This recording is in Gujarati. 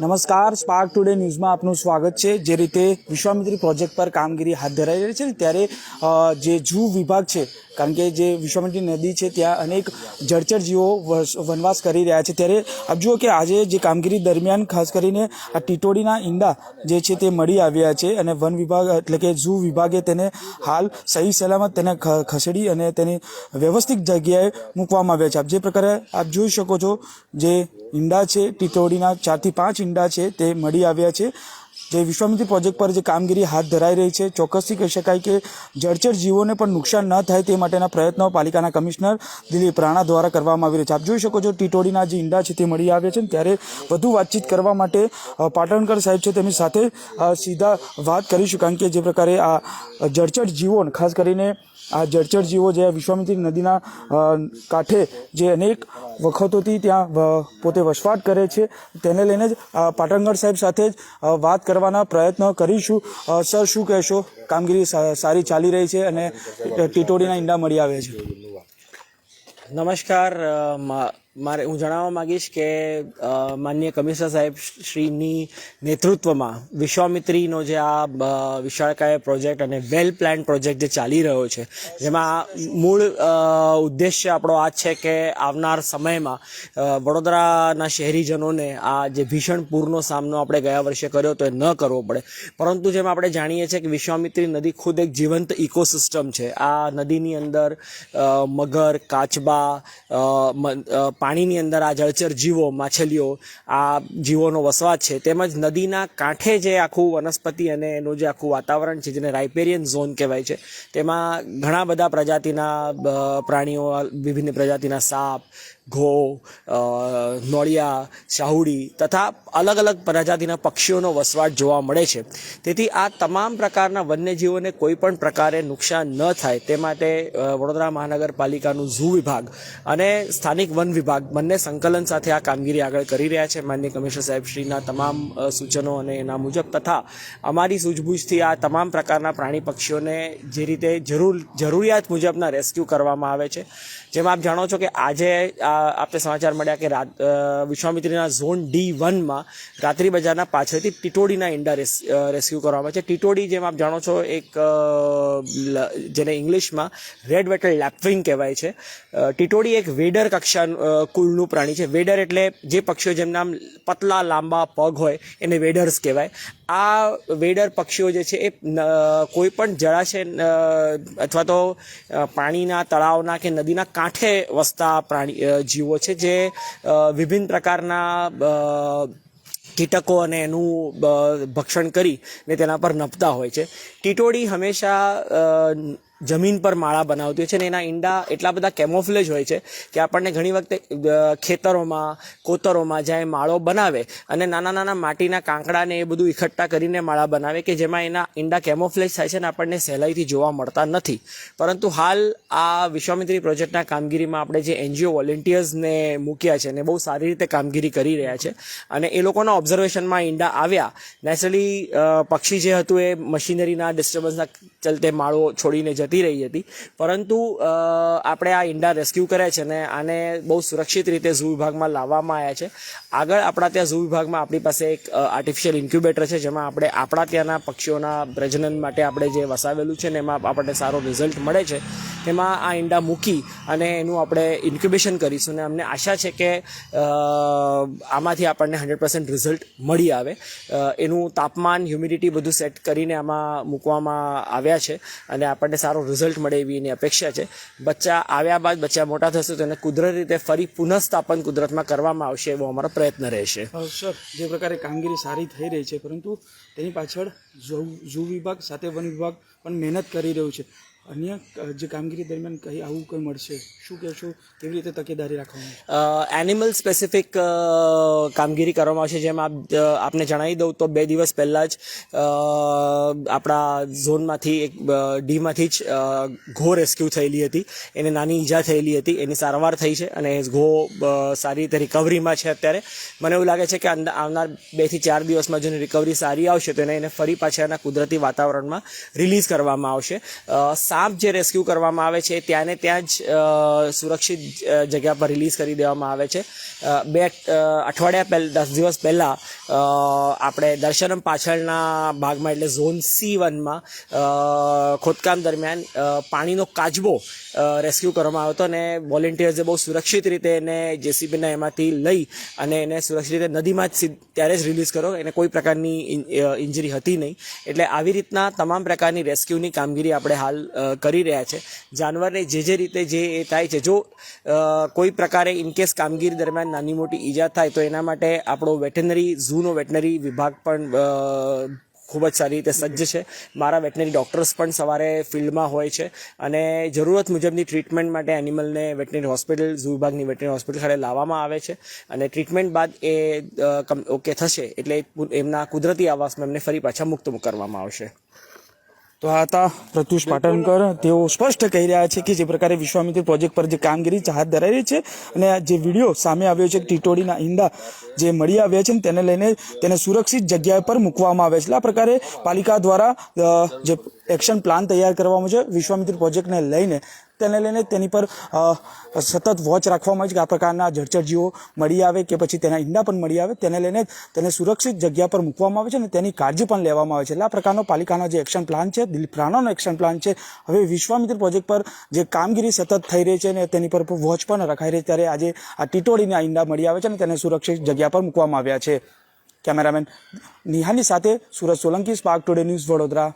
નમસ્કાર સ્પાર્ક ટુડે ન્યૂઝમાં આપનું સ્વાગત છે. જે રીતે વિશ્વામિત્રી પ્રોજેક્ટ પર કામગીરી હાથ ધરાઈ રહી છે ત્યારે જે જૂ વિભાગ છે, કારણ કે જે વિશ્વામિત્રી નદી છે, ત્યાં અનેક જળચર જીવો વસ- વનવાસ કરી રહ્યા છે. ત્યારે આપ જુઓ કે આજે જે કામગીરી દરમિયાન ખાસ કરીને આ ટીટોડીના ઈંડા જે છે તે મળી આવ્યા છે અને વન વિભાગ, એટલે કે ઝૂ વિભાગે તેને હાલ સહી સલામત તેને ખસેડી અને તેને વ્યવસ્થિત જગ્યાએ મૂકવામાં આવ્યા છે. આપ જે પ્રકારે આપ જોઈ શકો છો, જે ઈંડા છે ટીટોડીના ચારથી પાંચ ઈંડા છે, તે મળી આવ્યા છે. જે વિશ્વામિત્રી પ્રોજેક્ટ પર જે કામગીરી હાથ ધરાઈ રહી છે, ચોક્કસથી કહી શકાય કે જળચર જીવોને પણ નુકસાન ન થાય તે માટેના પ્રયત્નો પાલિકાના કમિશનર દિલીપ રાણા દ્વારા કરવામાં આવી રહ્યા છે. આપ જોઈ શકો છો ટીટોડીના જે ઈંડા છે તે મળી આવ્યા છે ત્યારે વધુ વાતચીત કરવા માટે પાટણકર સાહેબ છે તેમની સાથે સીધા વાત કરીશું કારણ કે જે પ્રકારે આ જળચર જીવો ખાસ કરીને આ જળચર જીવો જે વિશ્વામિત્રી નદીના કાંઠે જે અનેક વખતોથી ત્યાં પોતે વસવાટ કરે છે, તેને લઈને જ પાટણગઢ સાહેબ સાથે જ વાત કરવાના પ્રયત્ન કરીશું. સર, શું કહેશો? કામગીરી સારી ચાલી રહી છે અને ટીટોડીના ઈંડા મળી આવે છે. નમસ્કાર મારે હું જણાવવા માગીશ કે માનનીય કમિશનર સાહેબ શ્રીની નેતૃત્વમાં વિશ્વામિત્રીનો જે આ વિશાળકાય પ્રોજેક્ટ અને વેલ પ્લાન પ્રોજેક્ટ જે ચાલી રહ્યો છે, જેમાં મૂળ ઉદ્દેશ્ય આપણો આ છે કે આવનાર સમયમાં વડોદરાના શહેરીજનોને આ જે ભીષણ પૂરનો સામનો આપણે ગયા વર્ષે કર્યો તો એ ન કરવો પડે. પરંતુ જેમ આપણે જાણીએ છીએ કે વિશ્વામિત્રી નદી ખુદ એક જીવંત ઇકોસિસ્ટમ છે. આ નદીની અંદર મગર, કાચબા પાણીની અંદર આ જળચર જીવો, માછલીઓ, આ જીવોનો વસવાટ છે, તેમજ નદીના કાંઠે જે આખું વનસ્પતિ અને એનું જે આખું વાતાવરણ છે, જેને રાઇપેરિયન ઝોન કહેવાય છે, તેમાં ઘણા બધા પ્રજાતિના પ્રાણીઓ, વિભિન્ન પ્રજાતિના સાપ ઘો નોળિયા શાહુડી તથા અલગ અલગ પ્રજાતિના પક્ષીઓનો વસવાટ જોવા મળે છે. તેથી આ તમામ પ્રકારના વન્યજીવોને કોઈ પણ પ્રકારે નુકસાન ન થાય તે માટે વડોદરા મહાનગરપાલિકાનું ઝૂ વિભાગ અને સ્થાનિક વન વિભાગ બંને સંકલન સાથે આ કામગીરી આગળ કરી રહ્યા છે. માન્ય કમિશનર સાહેબ શ્રીના તમામ સૂચનો અને એના મુજબ તથા અમારી સૂઝબૂછથી આ તમામ પ્રકારના પ્રાણી પક્ષીઓને જે રીતે જરૂર, જરૂરિયાત મુજબના રેસ્ક્યુ કરવામાં આવે છે. જેમ આપ જાણો છો કે આજે આ આપને સમાચાર મળ્યા કે રાત વિશ્વામિત્રીના ઝોન ડી વનમાં રાત્રિ બજારના પાછળથી ટીટોડીના ઈંડા રેસ્ક્યુ કરવામાં છે. ટીટોડી, જેમ આપ જાણો છો, એક જેને ઇંગ્લિશમાં રેડ વેટલ લેપવિંગ કહેવાય છે. ટીટોડી એક વેડર કક્ષા કુળનું પ્રાણી છે. વેડર એટલે જે પક્ષીઓ જેમના પતલા, લાંબા, પગ હોય, એને વેડર્સ કહેવાય. આ વેડર પક્ષીઓ જે છે એ કોઈ પણ જળાશય અથવા તો પાણીના તળાવના કે નદીના કાંઠે વસતા પ્રાણી જીવો છે જે વિભિન્ન પ્રકારના કીટકો અને એનું ભક્ષણ કરી ને તેના પર નપતા હોય છે. ટીટોડી હંમેશા જમીન પર માળા બનાવતી હોય છે અને એના ઈંડા એટલા બધા કેમોફ્લેજ હોય છે કે આપણને ઘણી વખતે ખેતરોમાં, કોતરોમાં જ્યાં એ માળો બનાવે અને નાના નાના માટીના કાંકડાને એ બધું ઇકઠ્ઠા કરીને માળા બનાવે કે જેમાં એના ઈંડા કેમોફ્લેજ થાય છે અને આપણને સહેલાઈથી જોવા મળતા નથી. પરંતુ હાલ આ વિશ્વામિત્રી પ્રોજેક્ટના કામગીરીમાં આપણે જે એનજીઓ વોલેન્ટિયર્સને મૂક્યા છે અને બહુ સારી રીતે કામગીરી કરી રહ્યા છે અને એ લોકોના ઓબ્ઝર્વેશનમાં ઈંડા આવ્યા, નેચરલી પક્ષી જે હતું એ મશીનરીના ડિસ્ટર્બન્સના ચલતે માળો છોડીને જતી રહી હતી. પરંતુ આપણે આ ઈંડા રેસ્ક્યુ કર્યા છે અને આને બહુ સુરક્ષિત રીતે ઝૂ વિભાગમાં લાવવામાં આવ્યા છે. આગળ આપણા ત્યાં ઝૂ વિભાગમાં આપણી પાસે એક આર્ટિફિશિયલ ઇન્ક્યુબેટર છે, જેમાં આપણે આપણા ત્યાંના પક્ષીઓના પ્રજનન માટે આપણે જે વસાવેલું છે ને એમાં આપણને સારો રિઝલ્ટ મળે છે. તેમાં આ ઈંડા મૂકી અને એનું આપણે ઇન્ક્યુબેશન કરીશું અને અમને આશા છે કે આમાંથી આપણને હંડ્રેડ પર્સન્ટ રિઝલ્ટ મળી આવે. એનું તાપમાન હ્યુમિડિટી બધું સેટ કરીને આમાં મૂકવામાં આવ્યા છે અને આપણને સારો રિઝલ્ટ મળે એવી એની અપેક્ષા છે. બચ્ચા આવ્યા બાદ બચ્ચા મોટા થશે તો એને કુદરતી રીતે ફરી પુનઃસ્થાપન કુદરતમાં કરવામાં આવશે એવો અમારો પ્રયત્ન રહેશે. સર, જે પ્રકારે કામગીરી સારી થઈ રહી છે, પરંતુ તેની પાછળ ઝૂ વિભાગ સાથે વન વિભાગ પણ મહેનત કરી રહ્યું છે. અન્ય જે કામગીરી દરમિયાન કંઈ આવું કંઈ મળશે? શું કહેશો? કેવી રીતે તકેદારી રાખવાની? એનિમલ સ્પેસિફિક કામગીરી કરવામાં આવશે. જેમ આપ આપને જણાવી દઉં તો બે દિવસ પહેલાં જ આપણા ઝોનમાંથી એક ડીમાંથી જ ઘો રેસ્ક્યુ થયેલી હતી. એને નાની ઈજા થયેલી હતી. એની સારવાર થઈ છે અને ઘો સારી રીતે રિકવરીમાં છે અત્યારે. મને એવું લાગે છે કે આવનાર બેથી ચાર દિવસમાં જેની રિકવરી સારી આવશે તો એને એને ફરી પાછા એના કુદરતી વાતાવરણમાં રિલીઝ કરવામાં આવશે. સાપ જે રેસ્ક્યુ કરવામાં આવે છે, ત્યાંને ત્યાં જ સુરક્ષિત જગ્યા પર રિલીઝ કરી દેવામાં આવે છે. બે અઠવાડિયા પહેલાં, દસ દિવસ પહેલાં આપણે દર્શનમ પાછળના ભાગમાં, એટલે ઝોન સી વનમાં ખોદકામ દરમિયાન પાણીનો કાચબો રેસ્ક્યુ કરવામાં આવ્યો હતો અને વોલેન્ટિયર્સે બહુ સુરક્ષિત રીતે એને જેસીબીને એમાંથી લઈ અને એને સુરક્ષિત રીતે નદીમાં જ ત્યારે જ રિલીઝ કરો એને કોઈ પ્રકારની ઇન્જરી હતી નહીં. એટલે આવી રીતના તમામ પ્રકારની રેસ્ક્યુની કામગીરી આપણે હાલ કરી રહ્યા છે. જાનવરને જે જે રીતે જે એ થાય છે, જો કોઈ પ્રકારે ઇનકેસ કામગીરી દરમિયાન નાની મોટી ઈજા થાય, તો એના માટે આપણો વેટનરી ઝૂનો વેટનરી વિભાગ પણ ખૂબ જ સારી રીતે સજ્જ છે. મારા વેટનરી ડૉક્ટર્સ પણ સવારે ફિલ્ડમાં હોય છે અને જરૂરત મુજબની ટ્રીટમેન્ટ માટે એનિમલને વેટનરી હોસ્પિટલ ઝૂ વિભાગની વેટનરી હોસ્પિટલ ખાતે લાવવામાં આવે છે અને ટ્રીટમેન્ટ બાદ એ ઓકે થશે એટલે એમના કુદરતી આવાસમાં એમને ફરી પાછા મુક્ત કરવામાં આવશે. તો આ હતા. પ્રત્યુષ પાટણકર તેઓ સ્પષ્ટ કહી રહ્યા છે કે જે પ્રકારે વિશ્વામિત્ર પ્રોજેક્ટ પર જે કામગીરી હાથ ધરાઈ રહી છે અને આ જે વીડિયો સામે આવ્યો છે ટીટોડીના ઈંડા જે મળી આવ્યા છે તેને લઈને તેને સુરક્ષિત જગ્યા પર મૂકવામાં આવે છે. આ પ્રકારે પાલિકા દ્વારા જે એક્શન પ્લાન તૈયાર કરવામાં છે વિશ્વામિત્ર પ્રોજેક્ટને લઈને તેને લઈને તેની પર સતત વોચ રાખવામાં જ આ પ્રકારના જળચર મળી આવે કે પછી તેના ઈંડા પણ મળી આવે. તેને લઈને તેને સુરક્ષિત જગ્યા પર મૂકવામાં આવે છે અને તેની કાળજી પણ લેવામાં આવે છે. એટલે આ પ્રકારનો પાલિકાનો જે એક્શન પ્લાન છે દિલીપ રાણાનો એક્શન પ્લાન છે, હવે વિશ્વામિત્ર પ્રોજેક્ટ પર જે કામગીરી સતત થઈ રહી છે અને તેની પર વોચ પણ રખાઈ રહી ત્યારે આજે આ ટીટોડીના ઈંડા મળી આવે છે અને તેને સુરક્ષિત જગ્યા પર મૂકવામાં આવ્યા છે. કેમેરામેન નિહાની સાથે Suraj Solanki, spark today news Vadodara.